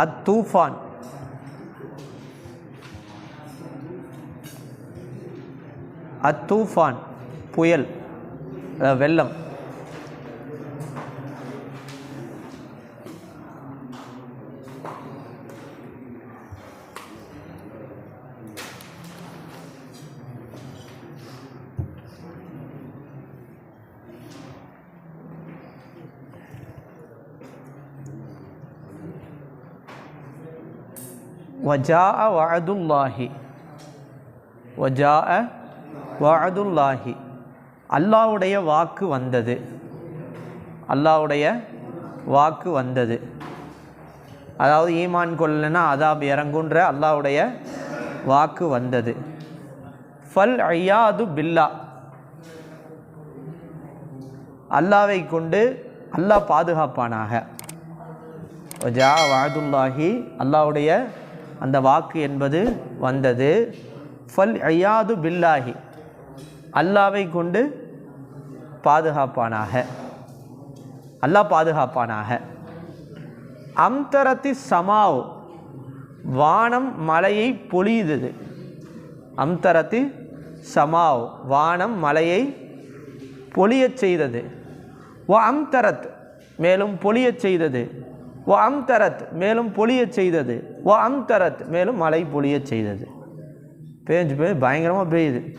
அத் தூஃபான் புயல் வெள்ளம். வஜா வஜாஅ வஅதுல்லாஹி அ வஅதுல்லாஹி அல்லாஹ்வுடைய வாக்கு வந்தது அல்லாஹ்வுடைய வாக்கு வந்தது அதாவது ஈமான் கொள்ளனா அதாப் இறங்குன்ற அல்லாஹ்வுடைய வாக்கு வந்தது ஃபல் ஐயாது பில்லா அல்லாவை கொண்டு அல்லாஹ் பாதுகாப்பானாக ஜா வாதுல்லாஹி அல்லாவுடைய அந்த வாக்கு என்பது வந்தது. ஃபல் ஐயாது பில்லாஹி. அல்லாவை கொண்டு பாதுகாப்பானாக. அல்லாஹ் பாதுகாப்பானாக. அம்தரத்தி சமாவ். வானம் மலையை பொழியுது அம்தரத்தி சமாவ். வானம் மலையை பொழியச் செய்தது. ஓ அம்தரத். மேலும் பொழியச் செய்தது. ஓ அம்தரத் மேலும் பொழியச் செய்தது. ஓ அம்தரத் மேலும் மழை பொழியச் செய்தது. பேஞ்சு பேஞ்சு பயங்கரமாக பெய்யுது.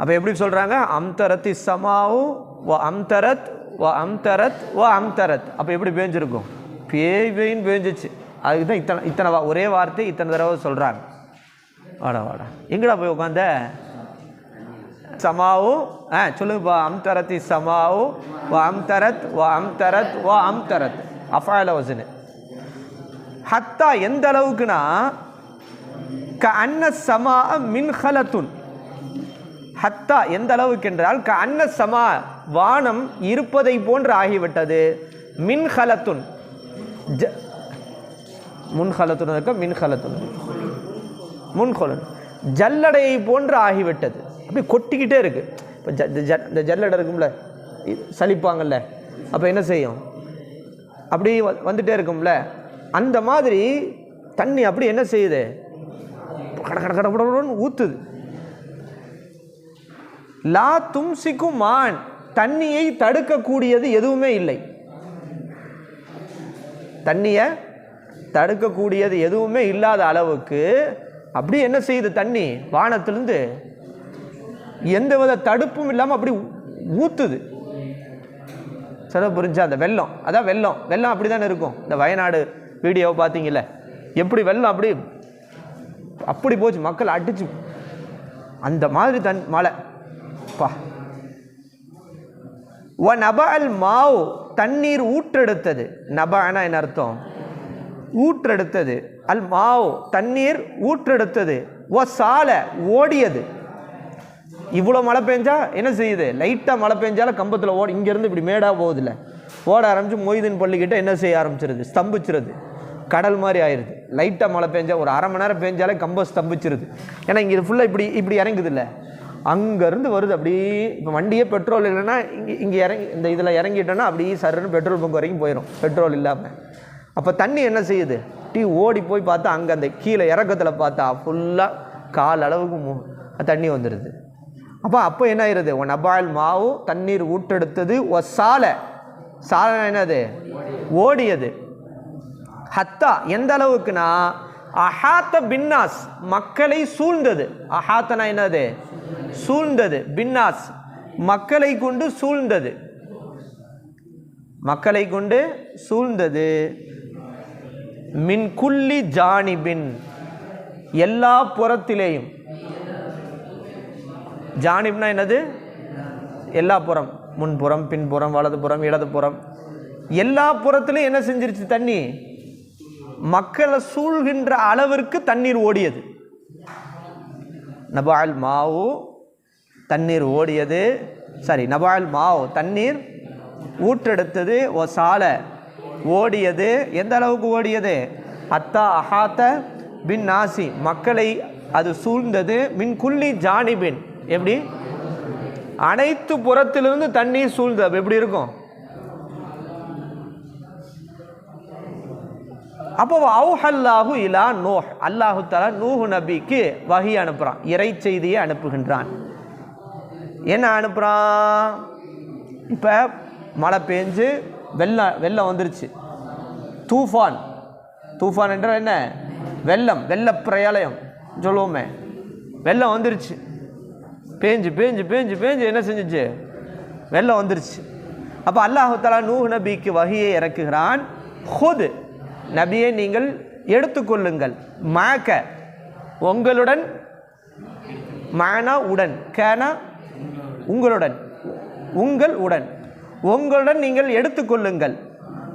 அப்போ எப்படி சொல்கிறாங்க அம்தரத்தி சமாவு வ அம்தரத் வ அம்தரத் வ அம்தரத். அப்போ எப்படி பேஞ்சிருக்கும்? பேய் பேயின்னு பேஞ்சிச்சு. அதுக்கு தான் இத்தனை இத்தனை வா- ஒரே வார்த்தை இத்தனை தடவை சொல்கிறாங்க வாடா வாடா. எங்கடா போய் உட்காந்த சமாவு ஆ சொல்லுங்கப்பா அம்தரத்தி சமாவு வ அம்தரத் வ அம்தரத் வ அம்தரத். அஃபாயில வசனு. ஹத்தா எந்த அளவுக்குன்னா க அன்ன சமா மின்ஹலத்துன். ஹத்தா எந்த அளவுக்கு என்றால் க அன்ன சமா வானம் இருப்பதை போன்று ஆகிவிட்டது மின்ஹலத்துன் ஜ முன்ஹலத்துன் இருக்க மின்ஹலத்துன் முன்கொலன் ஜல்லடையை போன்று ஆகிவிட்டது அப்படி கொட்டிக்கிட்டே இருக்கு இப்போ ஜ இந்த ஜ- இந்த ஜல்லடை இருக்கும்ல சலிப்பாங்கல்ல அப்போ என்ன செய்யும் அப்படி வ- வந்துட்டே இருக்கும்ல அந்த மாதிரி தண்ணி அப்படி என்ன செய்யுது கட கட கட ஊற்றுது லா தும்சிக்கும் மான். தண்ணியை தடுக்கக்கூடியது எதுவுமே இல்லை. தண்ணியை தடுக்கக்கூடியது எதுவுமே இல்லாத அளவுக்கு அப்படி என்ன செய்யுது தண்ணி? வானத்திலிருந்து எந்த வித தடுப்பும் இல்லாமல் அப்படி ஊற்றுது சில புரிஞ்சா அந்த வெள்ளம் அதான் வெள்ளம். வெள்ளம் அப்படி தானே இருக்கும். இந்த வயநாடு வீடியோவை பார்த்தீங்கல்ல. எப்படி வெள்ளம் அப்படி அப்படி போச்சு. மக்கள் அடிச்சு அந்த மாதிரி தன் மழை. பா வ நப அல் மாவ் தண்ணீர் ஊற்றெடுத்தது. நபானா என்ன அர்த்தம்? ஊற்றெடுத்தது. அல் மாவ் தண்ணீர் ஊற்றெடுத்தது. ஓ சால ஓடியது. இவ்வளோ மழை பெஞ்சா என்ன செய்யுது? லைட்டாக மழை பெஞ்சாலும் கம்பத்தில் ஓடி இங்கேருந்து இப்படி மேடாக போகுதில்ல. ஓட ஆரம்பிச்சு மொய்தீன் பள்ளிக்கிட்ட என்ன செய்ய ஆரம்பிச்சிருது? ஸ்தம்பிச்சிருது. கடல் மாதிரி ஆயிடுது லைட்டாக மழை பெஞ்சால் ஒரு அரை மணி நேரம் பெஞ்சாலே கம்பம் ஸ்தம்பிச்சிருது. ஏன்னா இங்கே ஃபுல்லாக இப்படி இப்படி இறங்குதில்ல. அங்கேருந்து வருது அப்படியே இப்போ வண்டியே பெட்ரோல் இல்லைன்னா இங்கே இங்கே இறங்கி இந்த இதில் இறங்கிட்டோன்னா அப்படியே சருன்னு பெட்ரோல் பங்க் வரைக்கும் போயிடும் பெட்ரோல் இல்லாமல் அப்போ தண்ணி என்ன செய்யுது? டீ ஓடி போய் பார்த்தா அங்கே அந்த கீழே இறக்கத்தில் பார்த்தா ஃபுல்லாக கால் அளவுக்கு மு- தண்ணி வந்துடுது அப்போ அப்போ என்ன ஆயிருது? உன் அபாயல் மாவு தண்ணீர் ஊற்றெடுத்தது ஒ சாலை. சாலை என்னது? ஓடியது. ஹத்தா எந்த அளவுக்குனா அஹாத்த பின்னாஸ் மக்களை சூழ்ந்தது. அஹாத்தனா என்னது? சூழ்ந்தது. பின்னாஸ். மக்களை கொண்டு சூழ்ந்தது. மக்களை கொண்டு சூழ்ந்தது. மின்குள்ளி ஜானிபின். எல்லா புறத்திலேயும். ஜானிப்னா என்னது? எல்லா புறம். முன்புறம் பின்புறம் வலதுபுறம் இடதுபுறம். எல்லா புறத்திலையும் என்ன செஞ்சிருச்சு? தண்ணி. மக்களை சூழ்கின்ற அளவிற்கு தண்ணீர் ஓடியது. நபால் மாவு தண்ணீர் ஓடியது. சாரி நபால் மாவ் தண்ணீர் ஊற்றெடுத்தது. ஓ சாலை ஓடியது. எந்த அளவுக்கு ஓடியது? அத்தா அஹாத்த பின் நாசி மக்களை அது சூழ்ந்தது. மின் குள்ளி ஜானிபின் எப்படி? அனைத்து புறத்திலிருந்து தண்ணீர் சூழ்ந்தது எப்படி இருக்கும்? அப்போ அவுஹல்லாஹு இலா நோஹ். அல்லாஹு தலா நூஹு நபிக்கு வகி அனுப்புகிறான் இறை செய்தியை அனுப்புகின்றான். என்ன அனுப்புகிறான் இப்போ மழை பெஞ்சு வெள்ளம் வெள்ளம் வந்துருச்சு. தூஃபான். தூஃபான் என்றால் என்ன? வெள்ளம் வெள்ள பிரயாலயம் சொல்லுவோமே. வெள்ளம் வந்துருச்சு. பேஞ்சு பேஞ்சு பேஞ்சு பேஞ்சு என்ன செஞ்சுச்சு? வெள்ளம் வந்துருச்சு. அப்போ அல்லாஹாலா நூஹ் நபிக்கு வகையை இறக்குகிறான். ஹுது. நபியை நீங்கள் எடுத்துக்கொள்ளுங்கள். மாக்க. உங்களுடன் மானா உடன். கேனா உங்களுடன் உங்கள் உடன். உங்களுடன் நீங்கள் எடுத்துக்கொள்ளுங்கள்.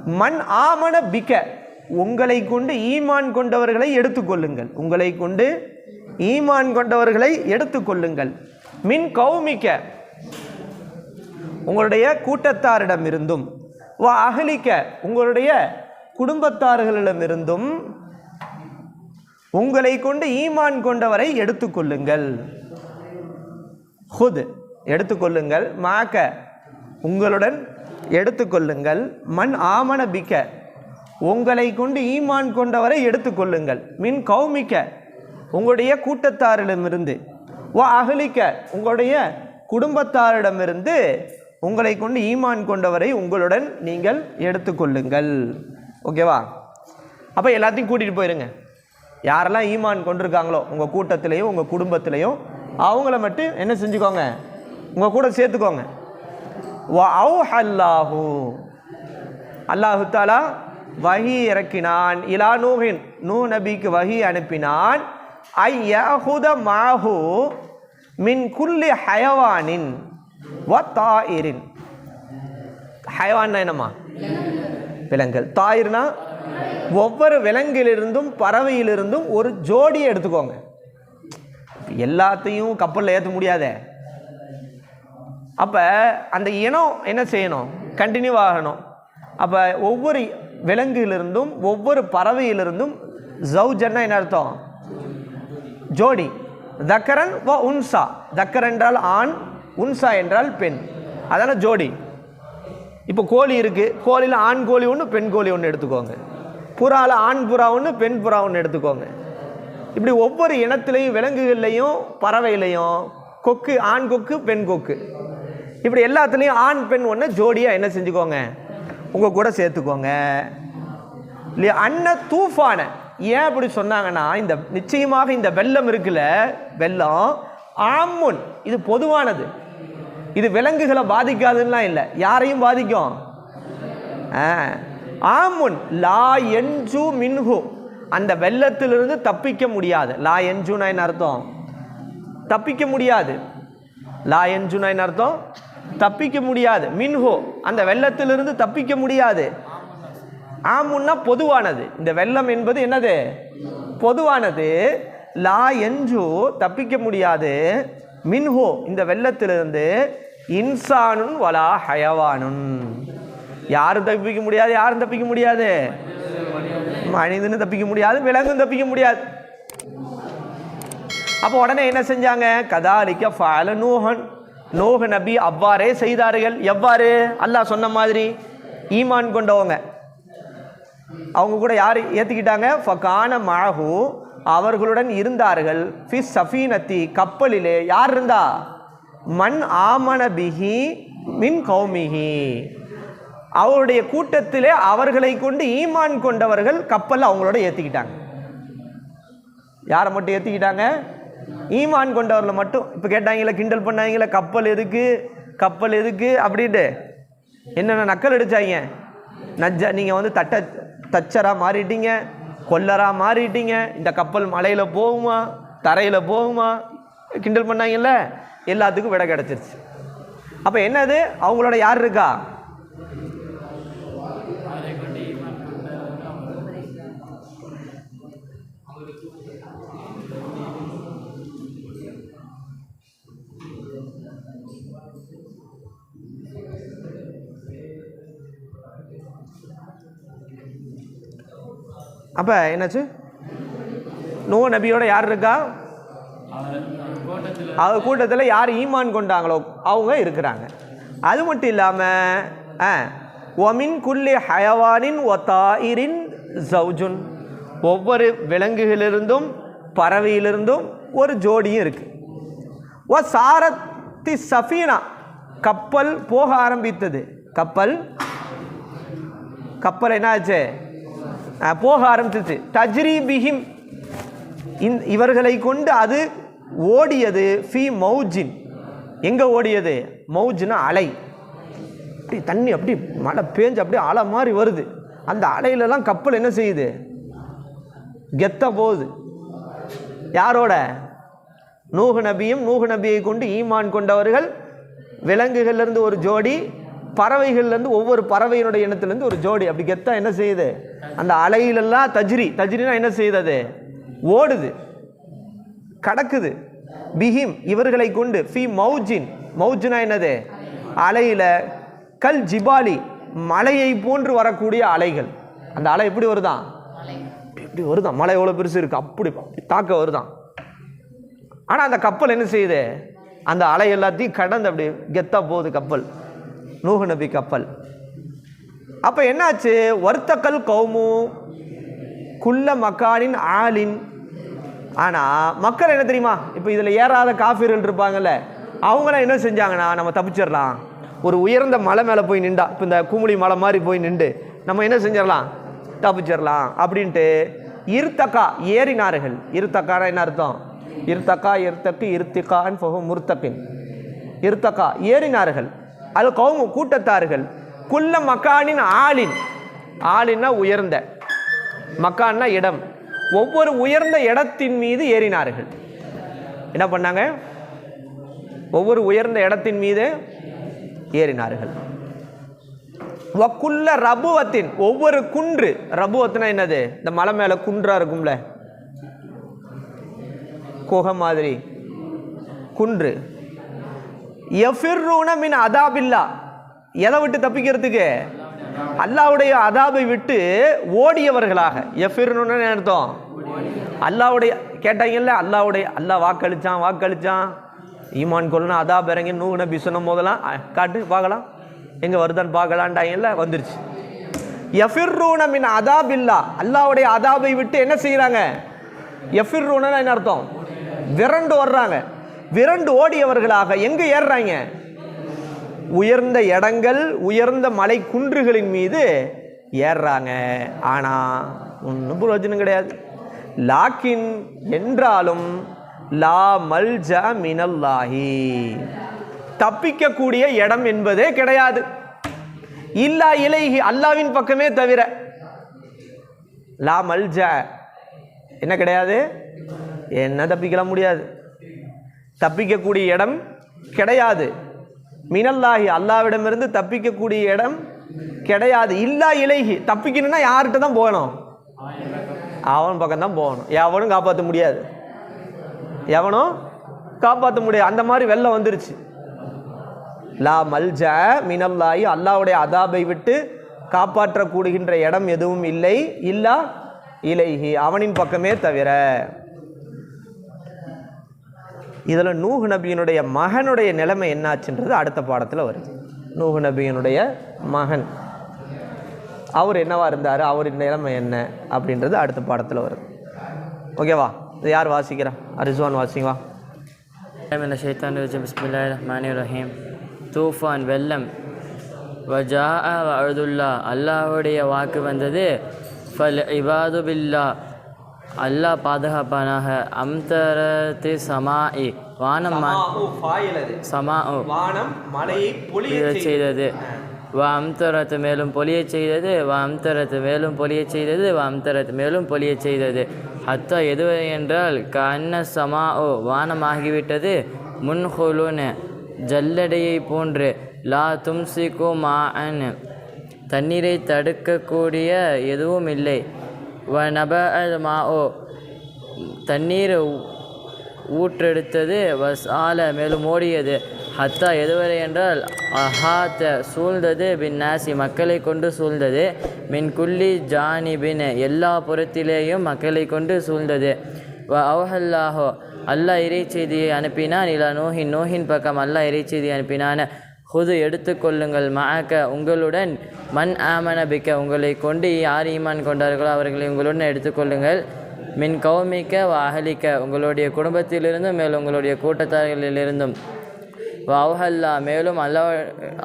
மண் ஆமன பிக்க உங்களை கொண்டு ஈமான் கொண்டவர்களை எடுத்துக்கொள்ளுங்கள். உங்களை கொண்டு ஈமான் கொண்டவர்களை எடுத்துக்கொள்ளுங்கள். மின் கௌமிக்க உங்களுடைய கூட்டத்தாரிடமிருந்தும் வா அகலிக்க உங்களுடைய குடும்பத்தார்களிடமிருந்தும் உங்களை கொண்டு ஈமான் கொண்டவரை எடுத்துக்கொள்ளுங்கள். ஹுது. எடுத்துக்கொள்ளுங்கள். மாக்க. உங்களுடன் எடுத்துக்கொள்ளுங்கள். மண் ஆமன பிக்க. உங்களை கொண்டு ஈமான் கொண்டவரை எடுத்துக்கொள்ளுங்கள். மின் கௌமிக்க. உங்களுடைய கூட்டத்தாரிடமிருந்து. ஓ அகலிக்க. உங்களுடைய குடும்பத்தாரிடமிருந்து உங்களை கொண்டு ஈமான் கொண்டவரை உங்களுடன் நீங்கள் எடுத்துக்கொள்ளுங்கள். ஓகேவா? அப்போ எல்லாத்தையும் கூட்டிகிட்டு போயிருங்க. யாரெல்லாம் ஈமான் கொண்டிருக்காங்களோ உங்கள் கூட்டத்திலையும் உங்கள் குடும்பத்திலையும் அவங்கள மட்டும் என்ன செஞ்சுக்கோங்க. உங்கள் கூட சேர்த்துக்கோங்க. வ அல்லாஹு அல்லாஹு தாலா வஹி இறக்கினான். இலா நூஹின். நூ நபிக்கு வஹி அனுப்பினான். ஐ யஹுத மாஹு மின் குல்லி ஹயவானின் வ தாயிரின். ஹயவான்னா என்னம்மா? விலங்குகள். தாயிர்னா ஒவ்வொரு விலங்கிலிருந்தும் பறவையிலிருந்தும் ஒரு ஜோடியை எடுத்துக்கோங்க. எல்லாத்தையும் கப்பலில் ஏற்ற முடியாதே. அப்போ அந்த இனம் என்ன செய்யணும்? கண்டினியூ ஆகணும். அப்போ ஒவ்வொரு விலங்கிலிருந்தும் ஒவ்வொரு பறவையிலிருந்தும் ஜவுஜன்னா என்ன அர்த்தம்? ஜோடி. தக்கரன் வ உன்சா. தக்கர் என்றால் ஆண் உன்சா என்றால் பெண். அதனால் ஜோடி. இப்போ கோழி இருக்குது கோழியில் ஆண் கோழி ஒன்று பெண் கோழி ஒன்று எடுத்துக்கோங்க. புறாவில் ஆண் புறா ஒன்று பெண் புறா ஒன்று எடுத்துக்கோங்க. இப்படி ஒவ்வொரு இனத்துலேயும் விலங்குகள்லையும் பறவையிலையும் கொக்கு ஆண் கொக்கு பெண் கொக்கு. இப்படி எல்லாத்துலேயும் ஆண் பெண் ஒன்று ஜோடியாக என்ன செஞ்சுக்கோங்க? உங்கள் கூட சேர்த்துக்கோங்க. இல்லையா? அன்ன தூஃபான. ஏன் அப்படி சொன்னாங்கன்னா இந்த நிச்சயமாக இந்த வெள்ளம் இருக்குல்ல வெள்ளம் ஆமுன் இது பொதுவானது. இது விலங்குகளை பாதிக்காதுன்னா இல்லை. யாரையும் பாதிக்கும்? ஆமுன் லா என்ஜு மின்ஹு. அந்த வெள்ளத்திலிருந்து தப்பிக்க முடியாது. லா என்ஜுனா என்ன அர்த்தம்? தப்பிக்க முடியாது. லா என்ஜுனா என்ன அர்த்தம்? தப்பிக்க முடியாது. மின்ஹோ அந்த வெள்ளத்திலிருந்து தப்பிக்க முடியாது. ஆமுன்னா பொதுவானது. இந்த வெள்ளம் என்பது என்னது? பொதுவானது. லா என்று தப்பிக்க முடியாது. மின்ஹோ இந்த வெள்ளத்திலிருந்து இன்சானுன் வலா ஹயவானுன். யாரும் தப்பிக்க முடியாது யாரும் தப்பிக்க முடியாது? மனிதனும் தப்பிக்க முடியாது விலங்கும் தப்பிக்க முடியாது. அப்போ உடனே என்ன செஞ்சாங்க? கதாலிக்க ஃபால நூஹன். நோக நபி அவ்வாறே செய்தார்கள். எவ்வாறு? அல்லாஹ் சொன்ன மாதிரி ஈமான் கொண்டவங்க. அவங்க கூட யார் ஏற்றுக்கிட்டாங்க ஃபகான மழகு அவர்களுடன் இருந்தார்கள். ஃபி சஃபீனத்தி கப்பலிலே யார் இருந்தா? மண் ஆமன பிஹி மின் கௌமிஹி. அவருடைய கூட்டத்திலே அவர்களை கொண்டு ஈமான் கொண்டவர்கள் கப்பலில் அவங்களோட ஏற்றிக்கிட்டாங்க யாரை மட்டும் ஏற்றிக்கிட்டாங்க ஈமான் கொண்டவரில் மட்டும் இப்போ கேட்டாங்களே கிண்டல் பண்ணாங்களே கப்பல் எதுக்கு கப்பல் எதுக்கு அப்படின்ட்டு. என்னென்ன நக்கல் அடித்தாங்க நஜ்ஜா நீங்கள் வந்து தட்ட தச்சராக மாறிட்டீங்க கொல்லராக மாறிட்டீங்க இந்த கப்பல் மலையில் போகுமா தரையில் போகுமா? கிண்டல் பண்ணாங்கல்ல எல்லாத்துக்கும் விடை கிடச்சிருச்சு. அப்போ என்னது? அவங்களோட யார் இருக்கா? அப்போ என்னாச்சு? நூ நபியோட யார் இருக்கா? அவங்க கூட்டத்தில் யார் ஈமான் கொண்டாங்களோ அவங்க இருக்கிறாங்க. அது மட்டும் இல்லாமல் ஒமின் குல்லி ஹயவானின் ஒத்தாயிரின் ஜவுஜுன் ஒவ்வொரு விலங்குகளிலிருந்தும் பறவையிலிருந்தும் ஒரு ஜோடியும் இருக்குது ஓ சாரத்தி சஃபீனா கப்பல் போக ஆரம்பித்தது. கப்பல்? கப்பல் என்னாச்சு? போக ஆரம்பிச்சிச்சு தஜ்ரி பிஹிம். இந் இவர்களை கொண்டு அது ஓடியது ஃபி மௌஜின். எங்கே ஓடியது? மௌஜ்னா அலை. அப்படி தண்ணி அப்படி மழை பேஞ்சு அப்படியே அலை மாதிரி வருது. அந்த அலையிலலாம் கப்பல் என்ன செய்யுது? கெத்த போகுது. யாரோட? நூகு நபியும் நூகு நபியை கொண்டு ஈமான் கொண்டவர்கள். விலங்குகள்லேருந்து ஒரு ஜோடி பறவைகள்லேருந்து ஒவ்வொரு பறவையினுடைய இனத்துலேருந்து ஒரு ஜோடி. அப்படி கெத்தா என்ன செய்யுது? அந்த அலையிலெல்லாம் தஜ்ரி தஜ்ரினா என்ன செய்யுது அது? ஓடுது. கடக்குது. பிஹிம் இவர்களை கொண்டு ஃபி மௌஜின். மௌஜினா என்னது? அலையில் கல் ஜிபாலி மலையை போன்று வரக்கூடிய அலைகள். அந்த அலை எப்படி வருதான் இப்படி வருதான் மலை எவ்வளோ பெருசு இருக்குது அப்படி அப்படி தாக்க வருதான் ஆனால் அந்த கப்பல் என்ன செய்யுது? அந்த அலை எல்லாத்தையும் கடந்து அப்படி கெத்தா போகுது கப்பல். நூஹு நபி கப்பல். அப்போ என்னாச்சு? வர்த்தக்கல் கௌமு குள்ள மக்கானின் ஆளின். ஆனால் மக்கள் என்ன தெரியுமா? இப்போ இதில் ஏறாத காஃபிர்கள் இருப்பாங்கல்ல அவங்களாம் என்ன செஞ்சாங்கன்னா நம்ம தப்பிச்சிடலாம். ஒரு உயர்ந்த மலை மேலே போய் நின்றா இப்போ இந்த குமுளி மலை மாதிரி போய் நின்று நம்ம என்ன செஞ்சிடலாம்? தப்பிச்சிடலாம் அப்படின்ட்டு இருத்தக்கா ஏறினார்கள். இருத்தக்கானா என்ன அர்த்தம்? இருத்தக்கா இருத்தக்கு இருத்திக்கான் போகும் முருத்தப்பின் இருத்தக்கா ஏறினார்கள். அது கவுமு கூட்டத்தார்கள். குல்ல மக்கானின் ஆளின். ஆளின்னா உயர்ந்த. மக்கான்னா இடம். ஒவ்வொரு உயர்ந்த இடத்தின் மீது ஏறினார்கள். என்ன பண்ணாங்க? ஒவ்வொரு உயர்ந்த இடத்தின் மீது ஏறினார்கள். வக்குள்ள ரபுவத்தின் ஒவ்வொரு குன்று. ரபுவத்துனா என்னது? இந்த மலை மேலே குன்றாக இருக்கும்ல. குகை மாதிரி. குன்று. எஃபிர்ரூன மின் அதாபில்லா. எதை விட்டு தப்பிக்கிறதுக்கு? அல்லாவுடைய அதாபை விட்டு ஓடியவர்களாக. எஃபிர்னு அர்த்தம்? அல்லாவுடைய கேட்டாங்கல்ல அல்லாவுடைய அல்லாஹ் வாக்களிச்சான் வாக்களிச்சான். ஈமான் கொள்ளணும் அதாப் இறங்கி நூகுன பிசுனம் போதெல்லாம் காட்டு பார்க்கலாம். எங்கே வருதான்னு பார்க்கலான்டாங்கல்ல வந்துருச்சு. எஃபிர்ரூன மின் அதாபில்லா. அல்லாவுடைய அதாபை விட்டு என்ன செய்கிறாங்க எஃபிர்ரூனா என்ன அர்த்தம்? விரண்டு வர்றாங்க. விரண்டு ஓடியவர்களாக எங்கே ஏறுறாங்க? உயர்ந்த இடங்கள் உயர்ந்த மலை குன்றுகளின் மீது ஏறுறாங்க. ஆனால் ஒன்றும் பிரயோஜனம் கிடையாது. லாக்கின் என்றாலும் லா மல்ஜ மினல்லாஹி. தப்பிக்கக்கூடிய இடம் என்பதே கிடையாது. இல்லா இலைஹி அல்லாவின் பக்கமே தவிர. லா மல்ஜ என்ன கிடையாது? என்ன தப்பிக்கலாம் முடியாது. தப்பிக்கக்கூடிய இடம் கிடையாது. மினல்லாகி அல்லாவிடமிருந்து தப்பிக்கக்கூடிய இடம் கிடையாது. இல்லா இலைஹி தப்பிக்கணும்னா யார்கிட்ட தான் போகணும்? அவன் பக்கம் தான் போகணும். எவனும் காப்பாற்ற முடியாது. எவனும் காப்பாற்ற முடியாது. அந்த மாதிரி வெள்ளம் வந்துருச்சு. லா மல்ஜ மினல்லாயி அல்லாவுடைய அதாபை விட்டு காப்பாற்றக்கூடுகின்ற இடம் எதுவும் இல்லை. இல்லா இலைஹி அவனின் பக்கமே தவிர. இதில் நூஹ் நபியினுடைய மகனுடைய நிலைமை என்னாச்சுன்றது அடுத்த பாடத்தில் வருது. நூஹ் நபியினுடைய மகன். அவர் என்னவா இருந்தார்? அவரின் நிலைமை என்ன அப்படின்றது அடுத்த பாடத்தில் வருது. ஓகேவா இது யார் வாசிக்கிறா? ரிஸ்வான் வாசிங்களா ஷைத்தான் பிஸ்மில்லா ரஹ்மான் ரஹீம். தூஃபான் வெள்ளம். வஜா அழுதுல்லா அல்லாஹுடைய வாக்கு வந்தது ஃபல் இபாது பில்லா அல்லாஹ் பாதுகாப்பானாக. அம்தரத்து சமாஇ வானம் ம- சமா வானம் மலையை பொழியச் செய்தது. வா அம்தரத்து மேலும் பொழியச் செய்தது வா அம்தரத்து மேலும் பொழியச் செய்தது வா அம்தரத்து மேலும் பொழியச் செய்தது. அத்தா எதுவரை என்றால் கண்ண சமா ஓ வானமாகிவிட்டது. முன்ஹுலுன ஜல்லடையை போன்று. லா தும்சிக்கு மாஅன் தண்ணீரை தடுக்கக்கூடிய எதுவும் இல்லை. வ நப மா ஓ தண்ணீர் ஊற்றெடுத்தது வசால மேலும் ஓடியது. ஹத்தா எதுவரை என்றால் அஹாத்த சூழ்ந்தது பின் நாசி மக்களை கொண்டு சூழ்ந்தது. மின் குல்லி ஜானிபின் எல்லா புறத்திலேயும் மக்களை கொண்டு சூழ்ந்தது. வ அவஹல்லாஹோ அல்லாஹ் இறைச்செய்தியை அனுப்பினான். இலா நோஹின் நோஹின் பக்கம் அல்லாஹ் இறைச்செய்தியை அனுப்பினான். ஹுது எடுத்துக்கொள்ளுங்கள் மஅக்க உங்களுடன் மண் ஆமனபிக்க உங்களை கொண்டு யார் ஈமான் கொண்டார்களோ அவர்களை உங்களுடன் எடுத்துக்கொள்ளுங்கள் மின் கௌமிக்க வ அகலிக்க உங்களுடைய குடும்பத்திலிருந்தும் மேலும் உங்களுடைய கூட்டத்தார்களிலிருந்தும். வாவஹல்லா மேலும் அல்லாஹ்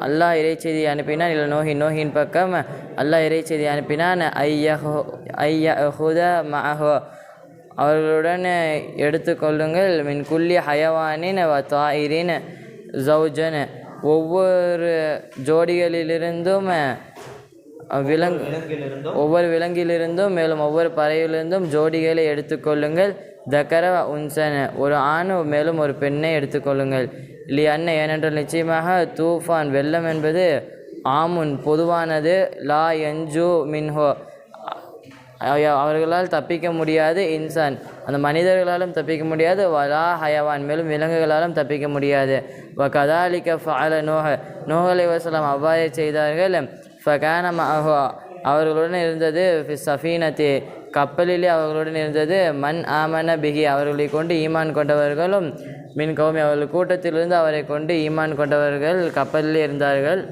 அல்லாஹ் இறைச்செய்தி அனுப்பினான். இல்லை நோஹி நோஹின் பக்கம் அல்லாஹ் இறைச்செய்தி அனுப்பினான். ஐயஹோ ஐயஹுத மஹோ அவர்களுடன் எடுத்துக்கொள்ளுங்கள் மின் குல்லி ஹயவானின் வ தாயிரின் ஜவுஜன் ஒவ்வொரு ஜோடிகளிலிருந்தும் விலங்கு ஒவ்வொரு விலங்கிலிருந்தும். மேலும் ஒவ்வொரு பறவையிலிருந்தும் ஜோடிகளை எடுத்துக்கொள்ளுங்கள். தக்கர உன்சன ஒரு ஆண் மேலும் ஒரு பெண்ணை எடுத்துக்கொள்ளுங்கள். லி அன்ன ஏனென்றால் நிச்சயமாக தூஃபான் வெள்ளம் என்பது ஆமுன் பொதுவானது லா என்ஜு மின்ஹோ. அவர்களால் தப்பிக்க முடியாது இன்சான். அந்த மனிதர்களாலும் தப்பிக்க முடியாது வலா ஹயவான். மேலும் விலங்குகளாலும் தப்பிக்க முடியாது. வ கதாலிக்க ஃபால நோஹ நோஹலை வசலாம் அவ்வாறே செய்தார்கள். ஃபகான மஹோ அவர்களுடன் இருந்தது சஃபீனத்தி. கப்பலிலே அவர்களுடன் இருந்தது மண் ஆமன பிகி அவர்களை கொண்டு ஈமான் கொண்டவர்களும் மின் கௌமி. அவர்கள் கூட்டத்திலிருந்து அவரை கொண்டு ஈமான் கொண்டவர்கள் கப்பலில் இருந்தார்கள்.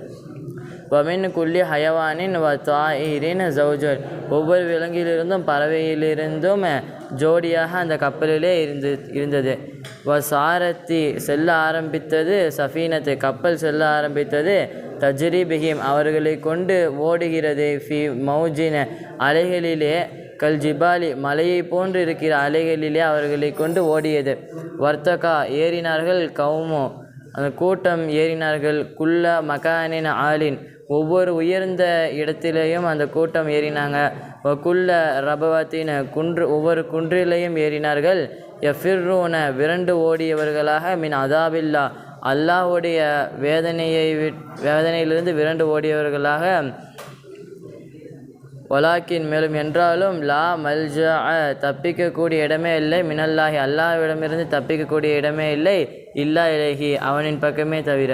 வமின் குல்லி ஹயவானின் வ தாயிரின் ஜவுஜர் ஒவ்வொரு விலங்கிலிருந்தும் பறவையிலிருந்தும் ஜோடியாக அந்த கப்பலிலே இருந்து இருந்தது. வ சாரத்தி செல்ல ஆரம்பித்தது சஃபீனத்து கப்பல் செல்ல ஆரம்பித்தது. தஜ்ரி பிஹிம் அவர்களை கொண்டு ஓடுகிறது. ஃபி மௌஜின அலைகளிலே கல் ஜிபாலி மலையை போன்று இருக்கிற அலைகளிலே அவர்களை கொண்டு ஓடியது. வர்த்தகா ஏறினார்கள் கவுமோ அந்த கூட்டம் ஏறினார்கள். குல்ல மகானின் ஆலின் ஒவ்வொரு உயர்ந்த இடத்திலேயும் அந்த கூட்டம் ஏறினாங்க. வ குல்ல ரபவத்தின் குன்று ஒவ்வொரு குன்றிலையும் ஏறினார்கள். எஃபிர்ரூன விரண்டு ஓடியவர்களாக மின் அதாபில்லா அல்லாஹ்வுடைய வேதனையை விட் வேதனையிலிருந்து விரண்டு ஓடியவர்களாக ஒலாக்கின் மேலும் என்றாலும் லா மல்ஜா தப்பிக்கக்கூடிய இடமே இல்லை. மினல்லாஹி அல்லாஹ்விடமிருந்து தப்பிக்கக்கூடிய இடமே இல்லை. இல்லா இலகி அவனின் பக்கமே தவிர.